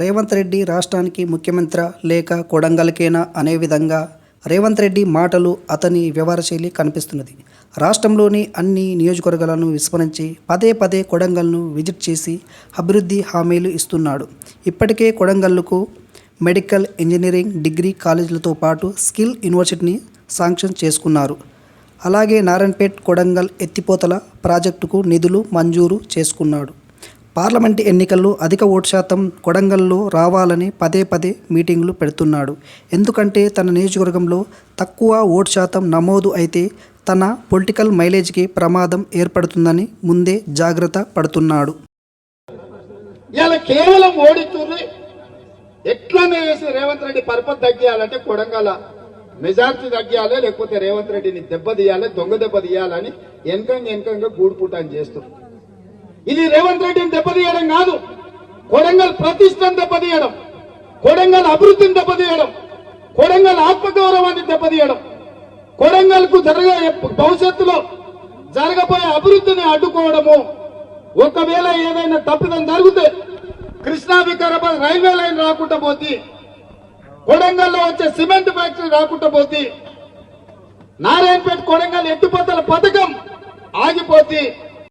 రేవంత్ రెడ్డి రాష్ట్రానికి ముఖ్యమంత్రి లేక కొడంగల్కేనా అనే విధంగా రేవంత్ రెడ్డి మాటలు అతని వ్యవహారశైలి కనిపిస్తున్నది. రాష్ట్రంలోని అన్ని నియోజకవర్గాలను విస్మరించి పదే పదే కొడంగల్ను విజిట్ చేసి అభివృద్ధి హామీలు ఇస్తున్నాడు. ఇప్పటికే కొడంగల్కు మెడికల్ ఇంజనీరింగ్ డిగ్రీ కాలేజీలతో పాటు స్కిల్ యూనివర్సిటీని శాంక్షన్ చేసుకున్నారు. అలాగే నారాయణపేట్ కొడంగల్ ఎత్తిపోతల ప్రాజెక్టుకు నిధులు మంజూరు చేసుకున్నాడు. పార్లమెంట్ ఎన్నికల్లో అధిక ఓటు శాతం కొడంగల్లో రావాలని పదే పదే మీటింగులు పెడుతున్నాడు. ఎందుకంటే తన నియోజకవర్గంలో తక్కువ ఓటు శాతం నమోదు అయితే తన పొలిటికల్ మైలేజ్కి ప్రమాదం ఏర్పడుతుందని ముందే జాగ్రత్త పడుతున్నాడు. కేవలం ఓడిచ్చుర్రి ఎట్లనే వేసి రేవంత్ రెడ్డి పరపతి తగ్గియాలంటే కొడంగల మెజార్టీ తగ్గియాలి లేకపోతే రేవంత్ రెడ్డిని దెబ్బతీయాలి దొంగ దెబ్బ తీయాలని వెనకంగా వెనకంగా గూడుపుటాన్ని చేస్తున్నారు. ఇది రేవంత్ రెడ్డిని దెబ్బతీయడం కాదు. కొడంగల్ ప్రతిష్టను దెబ్బతీయడం కొడంగల్ అభివృద్ధిని దెబ్బతీయడం కొడంగల్ ఆత్మగౌరవాన్ని దెబ్బతీయడం కొడంగల్కు జరగే భవిష్యత్తులో జరగబోయే అభివృద్ధిని అడ్డుకోవడము. ఒకవేళ ఏదైనా తప్పిదం జరిగితే కృష్ణా వికారాబాద్ రైల్వే లైన్ రాకుండా పోతే కొడంగల్లో వచ్చే సిమెంట్ ఫ్యాక్టరీ రాకుండా పోతే నారాయణపేట కొడంగల్ ఎత్తిపోతల పథకం ఆగిపోతే